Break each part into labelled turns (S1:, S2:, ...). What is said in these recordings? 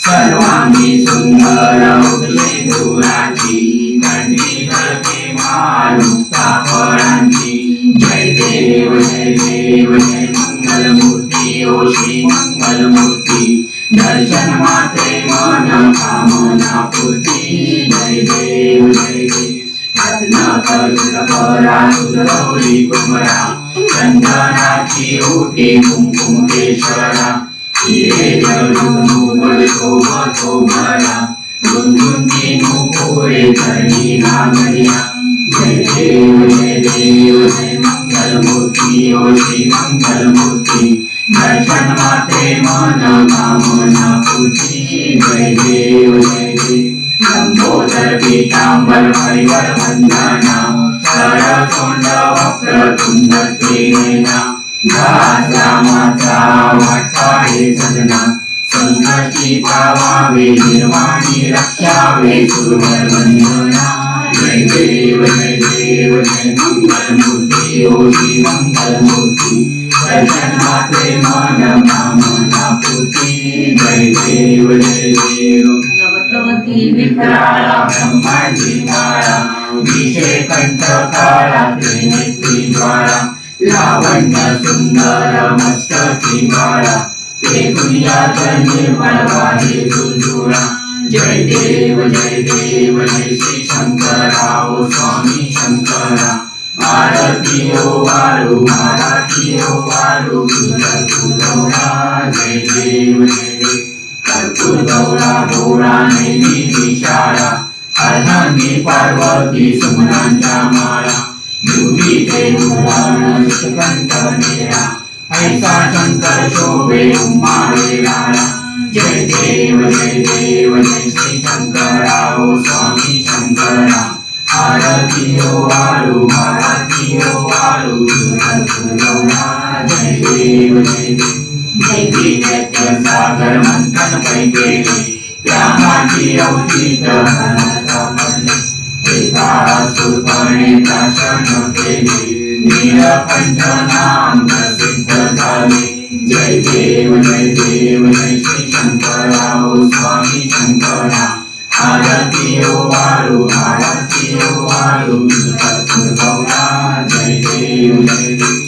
S1: सर्वांगी सुंदर उठले कंठी करते मानुक्ता फळांची जय देव जय देव जय मंगलमूर्ती ओ श्री मंगलमूर्ती दर्शन मात्रे मन कामना पूर्ती जय देव जय देव रत्नाकर सुरपरा सुरगौरी कुमरा चंदनाची ओटी कुंकुम केशरा हिरे जळू पडतो मतो भरा गुंतुंती नुपुरे धरणी नागरिया जय देव जय देव जय मंगलमूर्ती ओ श्री मंगलमूर्ती दर्शन मात्रे मन कामना पूर्ती जय देव जय देव लंबोदर पीतांबर परिवर वंदना सरसोंड वक्रतुंड त्रिनेना दास रामाचा वाटाळे सदना संकटी पावावे निर्वाणी रक्षावे सुरवर वंदना जय देव जय देव जय मंगलमूर्ती ओ श्री मंगलमूर्ती दर्शन मात्रे मन कामना पूर्ती जय देव जय देव
S2: भगवती
S1: विठ्ठला ब्रह्माची माळा विषय कंठ काळा त्रिनेत्री माळा लावण्य सुंदर मस्तकी माळा ते दुनियात निर्मळ वाहे जुळजुळा जय देव जय देव जय श्री शंकरा ओ स्वामी शंकरा. आरती ओ वाळू आरती ओ वाळू तुला तुला जय देव जय देव. कर्पूर गौरा भोळा नैनी अर्धांगी पार्वती सुमनांच्या माळा दुधी ते मुलान सुकंठ मेळा ऐसा शंकर शोभे उम्माळे लाळा जय देव जय देव जय श्री शंकराओ स्वामी शंकरा आरती ओ वाळू आरती ओ वाळू कर्पूर गौरा जय देव जय देव सागर मंथन पैकेले त्या माझी अवचित सुरपणे दर्शन केले नीलकंठ नाम प्रसिद्ध झाले जय देव जय देव जय श्री शंकराव स्वामी शंकरा आरती ओ वाळू आरती ओ वाळू गौरा जय देव जय देव।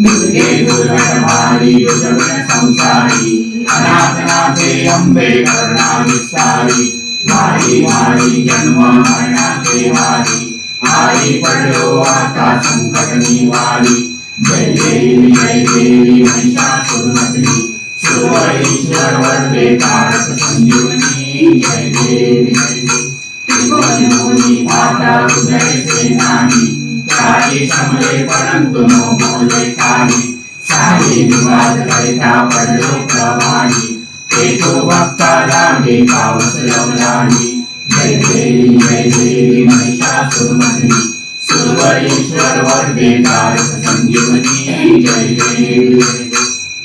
S1: दुर्गे दुर्गणवारी दुर्गण संसारी अनाथनाथे अंबे करुणा विस्तारी वारी वारी जन्म मरणाचे वारी आरी पडलो आता संकट निवारी जय देवी जय देवी महिषासुरमर्दिनी सुरवरीश्वर वरदे तारक संजीवनी जय देवी जय देवी। त्रिभुवन मुनी माता हृदय सेनानी चारी समले परंतु नो बोले काही सारी विवाद करता पडलो प्रवाही ते तो भक्ता लागे पावस लवलाही जय देवी जय देवी महिषासुरमर्दिनी सुरवरीश्वर वरदे तारक संजीवनी जय देवी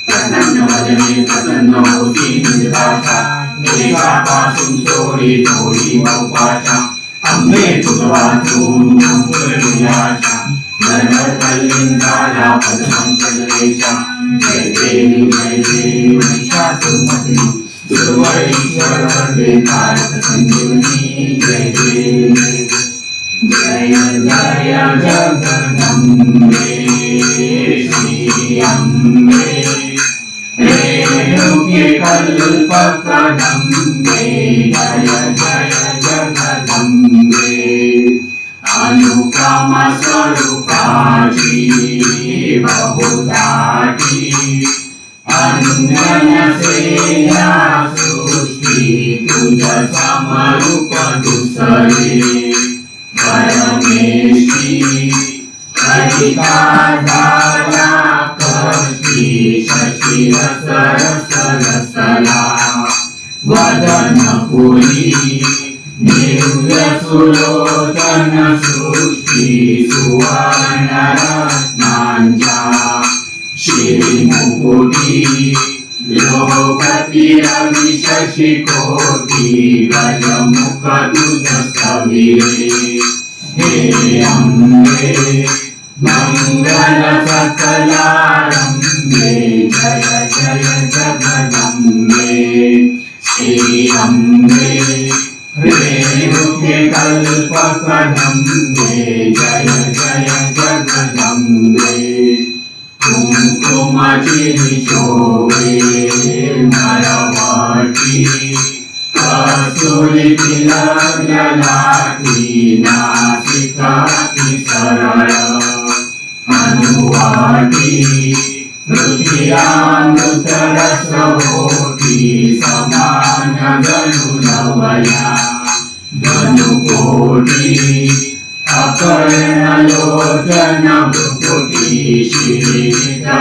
S1: प्रसन्न वदने प्रसन्न होती निजदासा देशापासून सोडी थोडी बहुभाषा अंबे जय जय जगदम्बे श्री अम्बे रेणुके कल्पकदम्बे जय जय अनुपम स्वरूपाची बहुदाटी अन्यनसे या सृष्टी तुझ समरूप दुसरे परमेशी झाला षष्ठी षष्ठी रस रस रसला वदन पुरी दिव्य सुलोचन सृष्टी सुवर्ण रत्नांच्या श्रीमुकुटी लोकती रवि शशि कोटी गजमुख तुझ स्तविरे हे अम्बे मंगल सकलारंभे जय जय जगदम्बे श्री कल्पकणं वे जय जय जगदं वे कुङ्कुमचिशोवे नरवाटी कसुलिलगलाटी नासिकाति सरला अनुवाटी। हृदयामृतरसवोटी समान गनुलवया गनुकोटी अकर्णलोचन भ्रुकुटी श्रीतमाङ्गवली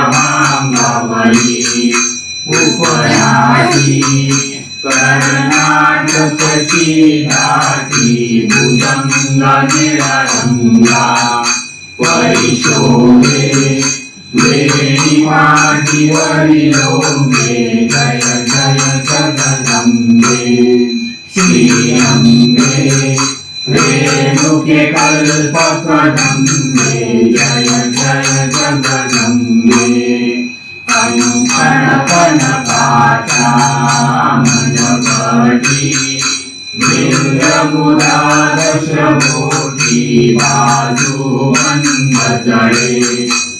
S1: उपयाति कर्णाटकची भुजङ्गनिरङ्गा परिशोभे वेणिमाटिवरिलोम्बे जय जय जगदम्बे श्री अम्बे रेणुके कल्पकदम्बे जय जय जगदम्बे कङ्कणकनकाचामनकटी दिव्यमुरादश्रवोटी बाजूमन्दजळे बहुवटी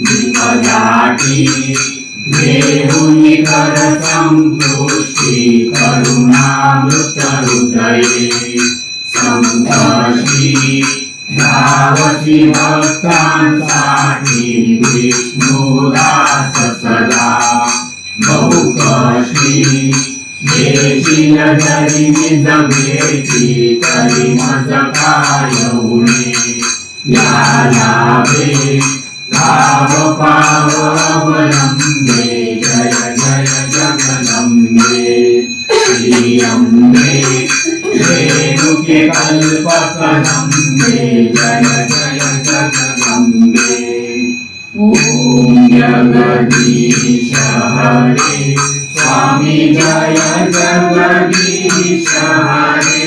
S1: विपदाटी देहुनि करसन्तुष्टि करुणामृत हृदये। सन्तोषि धावति भक्तान् साठी विष्णुदास सदा। बहुकषि देशिल तरी जगेति तरी मजकाय उणे। या लाभे भाव पाव अवलंबे जय जय जगदम्बे श्री अम्बे रेणुके कल्पकदम्बे जय जय जगदम्बे ॐ जगदीश हरे जय जगदीश हरे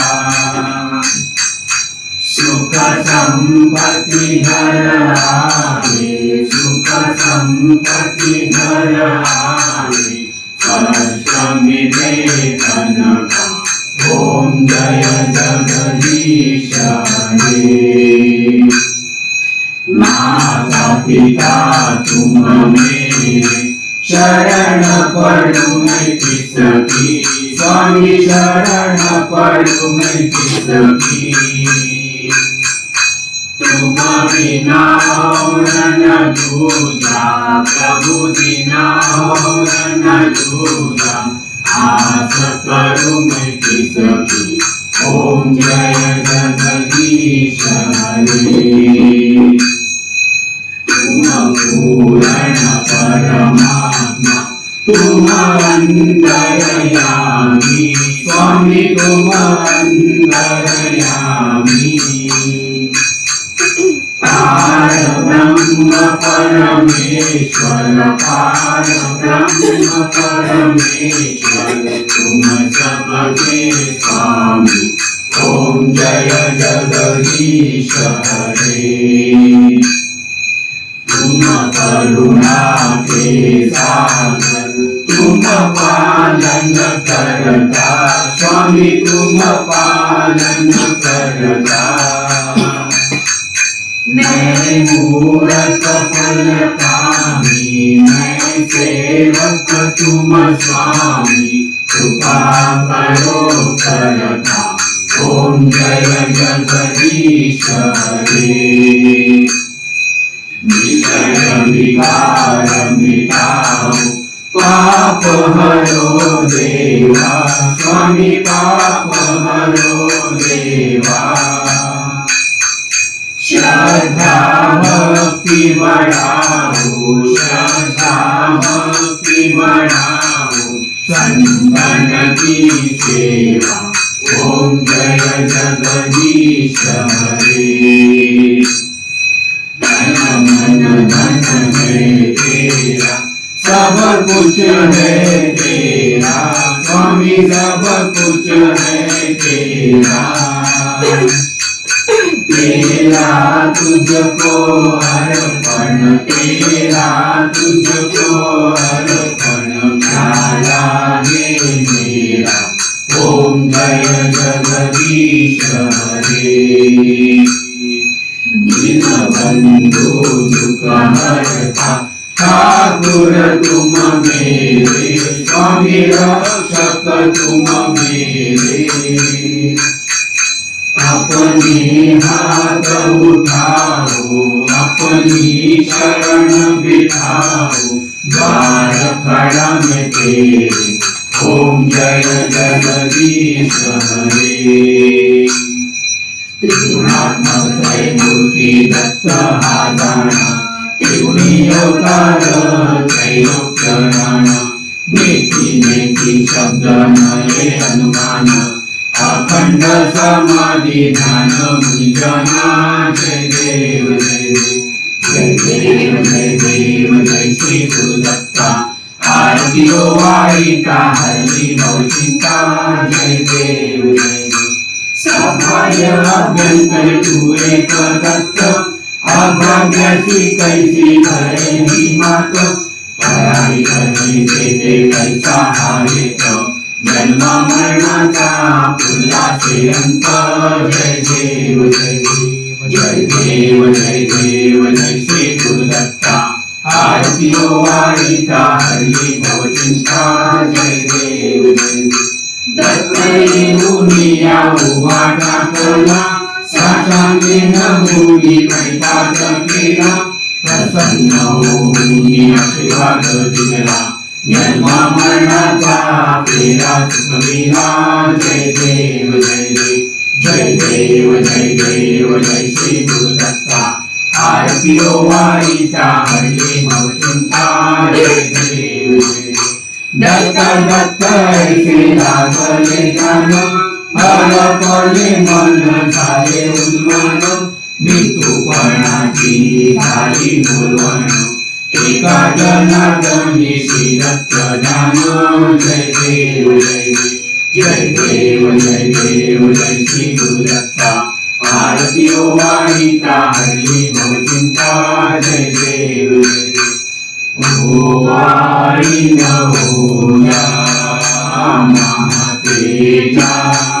S1: संपत्ति घर आवे सुख संपत्ति घर आवे ओम जय जगदीश हरे माता पिता तुम मेरे शरण पड़ू मैं किसकी स्वामी शरण पड़ू मैं किसकी तुम बिना और न दूजा प्रभु बिना और न दूजा। आस करूँ मैं किसकी ओम जय जगदीश हरे। तुम पूर्ण परमात्मा तुम अंतरयामी स्वामी तुम अंतरयामी परमेश्वर पार ब्रह्म परमेश्वर तुम सबके स्वामी ओम जय जगदीश हरे तुम करुणा के सागर तुम पालन करता स्वामी तुम पालन करता मैं मूरत फल कामी मैं सेवक तुम स्वामी कृपा करो करता ओम जय जगदीश हरे विषय विकार मिटाओ पाप हरो देवा स्वामी पाप हरो देवा श्रद्धा भक्ति बढ़ाओ श्रद्धा भक्ति बढ़ाओ संतन की सेवा ओम जय जगदीश हरे धन मन धन है तेरा सब कुछ है तेरा स्वामी सब कुछ है तेरा तेरा तुझको अर्पण, तेरा तुझको अर्पण प्याला है मेरा। ओम जय जगदीश हरे। दीन बंधु दुख हरता ठाकुर तुम मेरे स्वामी रक्षक तुम मेरे अपनी हाथ उठाओ अपनी शरण बिठाओ द्वार खड़ा में तेरे ओम जय जगदीश हरे त्रिगुणात्मक त्रैमूर्ति दत्त हा जाणा त्रिगुणी अवतार त्रैलोक्य राणा नेती नेती शब्द नये अनुमान अखंड समाधी ध्यान मुंजना जय देव जय देव जय देव जय देव जय श्री गुरुदत्ता. आरती ओ वारिका हरि जय देव जय देव. सभाय अभ्यंतर तू एक दत्त अभाग्याची कैसी करे ही मात. पराई करणी देते कैसा हारेत जन्म मरणाचा उल्लासी जय देव जय देव जय देव जय देव जय श्री गुरुदत्ता आरतीयो वारिता हरी भवचिंता जय देव जय दत्तई दुनिया उभा टाकला साठाने नभुली पैदा केला प्रसन्न हो दुनिया शिवाग जन्म मरणाचा फेरा जय देव जय देव जय देव जय देव जय श्री गुरुदत्ता। आरती भवचिंता जय देव जय दत्त दत्त लागले मन झाले उन्मान झाली बोलवण। एका जनार्दनी श्री दत्त जय देव जय जय देव जय देव जय श्री गुरुदत्ता आरती ओ वाणिता हरली भवचिंता जय देव जय देव वाणी महातेजा शिवामन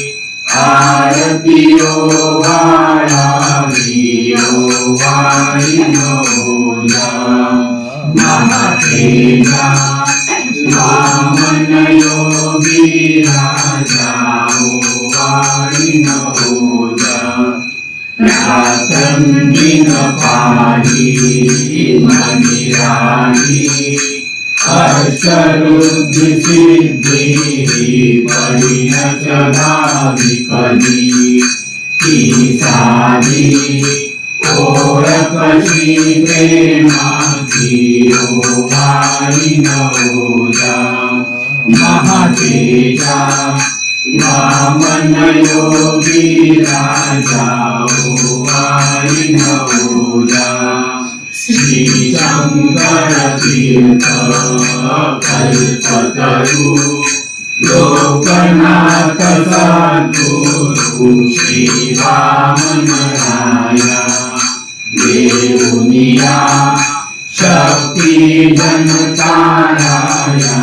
S1: आरतीयो वारामियो वारियो नमतेना वामनयो विराजाओ वारिनो रात्रं दिन पाणि मनिराणि मणिराणि हर्षरुद्धिसिद्धिः परिणचदाविकली ईसादि ओरकशी प्रेमाति ओ वारिणोजा महातेजा वामन योगी राजा वारिणोजा श्री शंकर तीर्थ कल्पतरु लोकनाथ सद्गुरु श्री वामन राय देवुनिया शक्ति जनताराया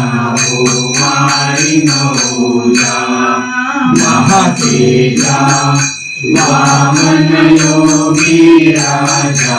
S1: ओ मारिनोजा महातेजा वामन योगी राजा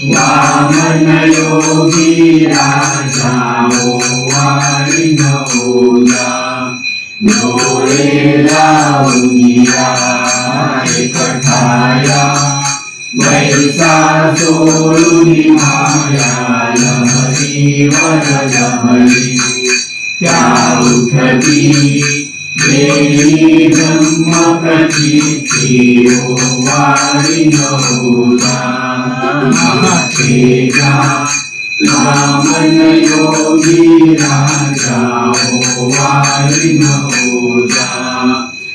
S1: वामन योगी राजा ओ वारिणोजा डोळे लावूया एकठाया वैसा सोडून माया लहरी वर लहरी त्या उठती Dehi Dhamma Pratiti O Varinahula Mahatega Ramana Yogi Raja O Varinahula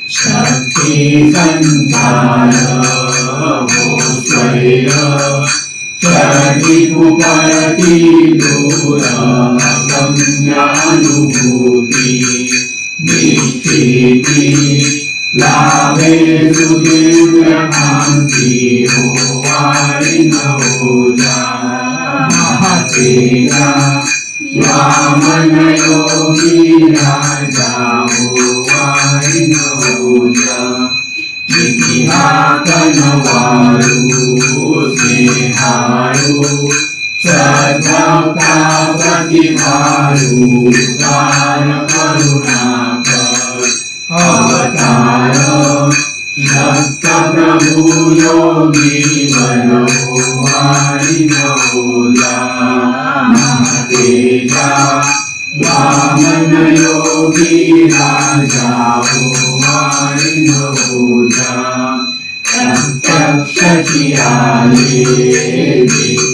S1: Shakti Santara O Svaya Pratipupati Dura Gamyaनुभूti देवी ब्रह्म प्रचिती ओ वारिणोजा महातेजा वामन योगी राजा ओ वारिणोजा शक्ती संचार हो स्वैर चरती पुकारती दूर अगम्यानुभूती निश्चिती लाभे सुदिव्य कांती हो वारिणोजा महातेजा वामन योगी राजा हो वारिणोजा इतिहासनवारू स्नेहारू सद्भक्ता प्रतिभारू दान करुणाकर अवतार योगी राजा ओ वारिणोजा प्रत्यक्ष चियाले वित्तमले ब्रह्मरूप अवतरले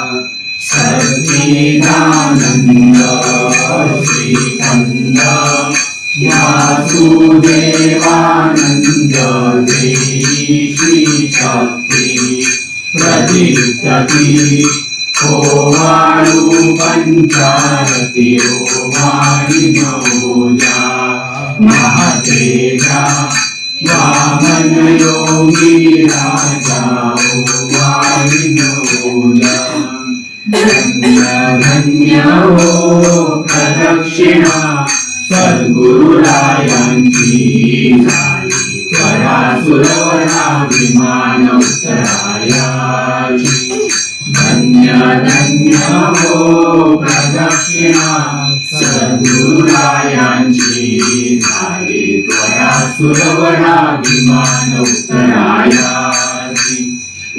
S1: सच्चिदानन्द श्रीकन्द वासुदेवानन्द देवी श्रीशक्ति प्रदीप्तति ओ वायु पञ्चारति ओ वारिणोजा महातेजा वामन योगी राजा ओ वारिणोजा धन्य धन्य हो प्रदक्षिणा सद्गुरुरायांची झाली त्वरा सुरवरा विमान उत्तरायाची धन्य धन्य धन्य प्रदक्षिणा सद्गुरुरायांची झाली त्वया सुरवरा विमान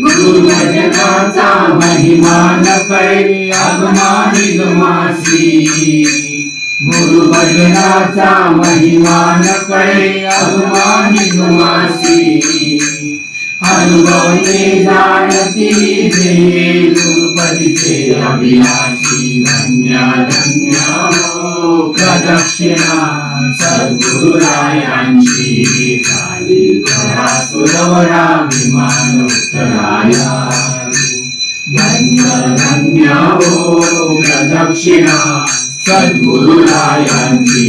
S1: गुरुवचनाचा महिमा न पै अभिमानी गुमासी महिमा न पै अभिमानी गुमासी अनुभवते जाणती गुरुपतीचे अभिलाष. प्रदक्षिणा सद्गुरुरायांची झाली करा सुरवरा विमान उत्तराया धन्य धन्य हो प्रदक्षिणा सद्गुरुरायांची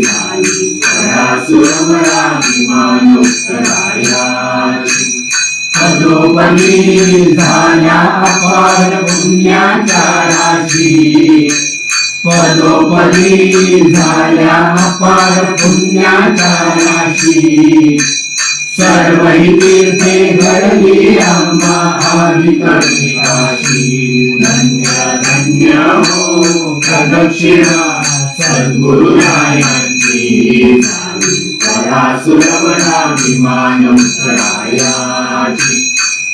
S1: झाली करा सुरवरा विमान उत्तराया पदोपदी झाल्या अपार पुण्याच्या राशी पदोपदी झाल्या अपार पुण्याच्या राशी सर्व तीर्थे घडली आम्हा काशी धन्य धन्य हो प्रदक्षिणा सद्गुरुरायांची झाली करा सुरवरा विमान उत्तरायाची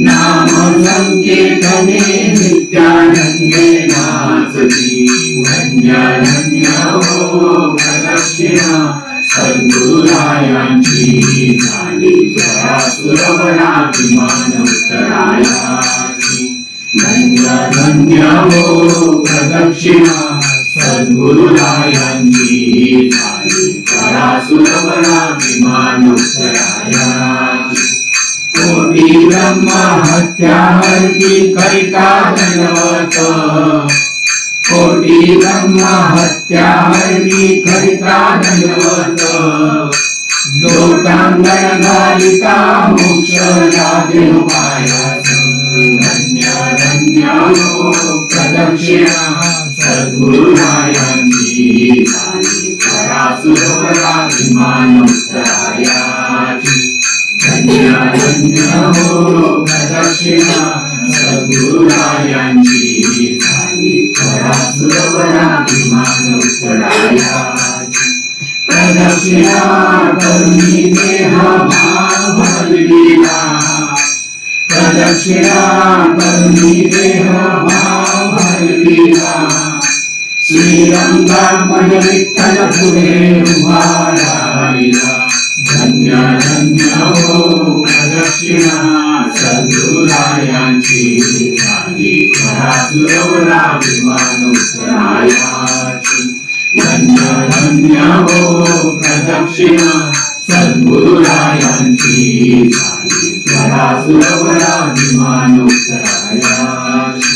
S1: नाम संकीर्तने नित्यानन्दे नासति धन्या धन्या भोगलक्ष्म्या सद्गुरायांची झाली जया सुरवरा धन्या धन्या भोगलक्ष्म्या सद्गुरुरायांची झाली जया सुरवरा मानवतरायाची कोटी ब्रह्महत्या हरती करिता दंडवत कोटी ब्रह्महत्या हरती करिता दंडवत लोकांगण घालिता मोक्ष लागेल पायास धन्य धन्य प्रदक्षिणा. सद्गुरुनायांची सरासुराभिमान हो प्रदक्षिणा सद्गुरुरायांची झाली सुरवरा प्रदक्षिणा करुणी देह भाव भरविला प्रदक्षिणा करुणी सद्गुरायांची झाली खरा सुरवरा विमान उत्तरायाची धन्य धन्य हो प्रदक्षिणा सद्गुरुरायांची झाली खरा सुरवरा विमान उत्तरायाची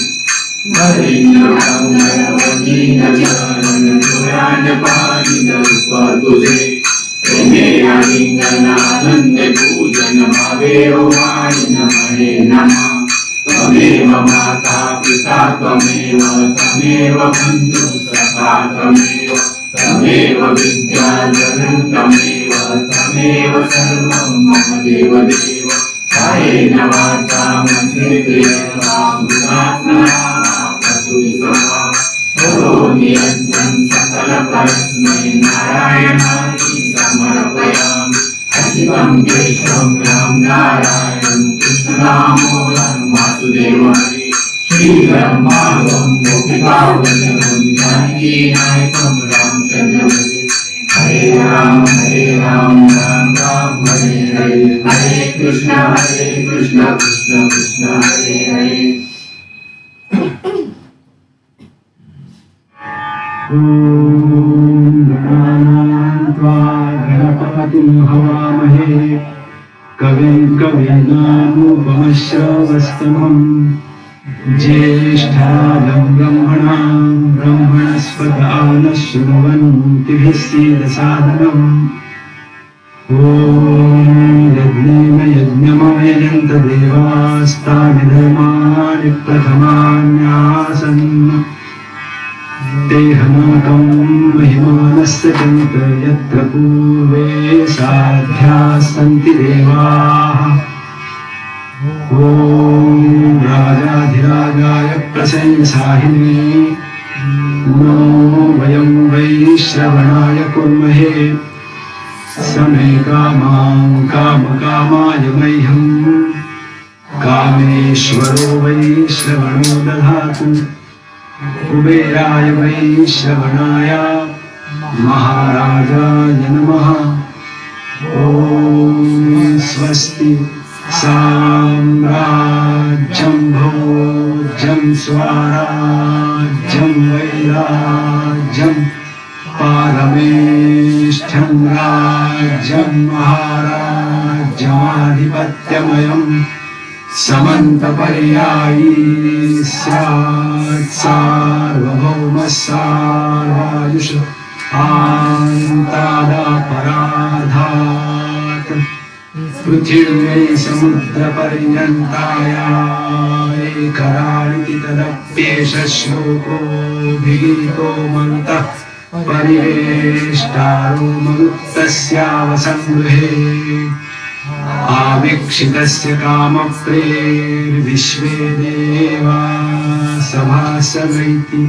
S1: तुझे भावे ओवाळीन म्हणे नमा त्वमेव माता पिता त्वमेव त्वमेव बन्धु सखा त्वमेव त्वमेव विद्याधरं त्वमेव त्वमेव सर्वं मम देव देव कायेन वाचा मन्त्रेण करोमि यज्ञं सकलपरस्मै नारायणाति समर्पयामि अशिवं केशवं राम नारायणं वासुदेवं हरे श्रीब्रह्मावं गोपिकावल्लभं जानकीनायकं रामचन्द्रपति हरे राम हरे राम राम राम हरे हरे हरे कृष्ण हरे कृष्ण कृष्ण कृष्ण हरे हरे
S3: गणपतिं हवामहे कविम् कवीनामोपमश्रावस्तमम् ज्येष्ठनशुभवन्तिभिः सीदसाधनम् ॐ यज्ञि मम यज्ञममेयन्तदेवास्तानि धर्माणि प्रथमान्यासन् ते हनकं महिमानस्य चन्त यत्र पूर्वे साध्याः सन्ति देवाः। ॐ राजाधिराजाय प्रशंसाहिने नो वयं वै श्रवणाय कुर्महे। समे कामां कामकामाय मह्यम्। कामेश्वरो वै दधातु। कुबेराय वै श्रवणाय महाराजाय नमः। ॐ स्वस्ति साम्राज्यं भोज्यं स्वाराज्यं वैराज्यं पारमेष्ठ्यं राज्यं महाराज्यमाधिपत्यमयम् समन्तपर्यायी स्यात् सार्वभौमः सार्वायुष आन्तादापराधात् पृथिव्यै समुद्रपर्यन्ताया एकराणि तदप्येष श्लोको भीतो मरुतः परिवेष्टारो मरुत्तस्यावसङ्गृहे आवीक्षितस्य कामप्रेर्विश्वे देवा सभासगैति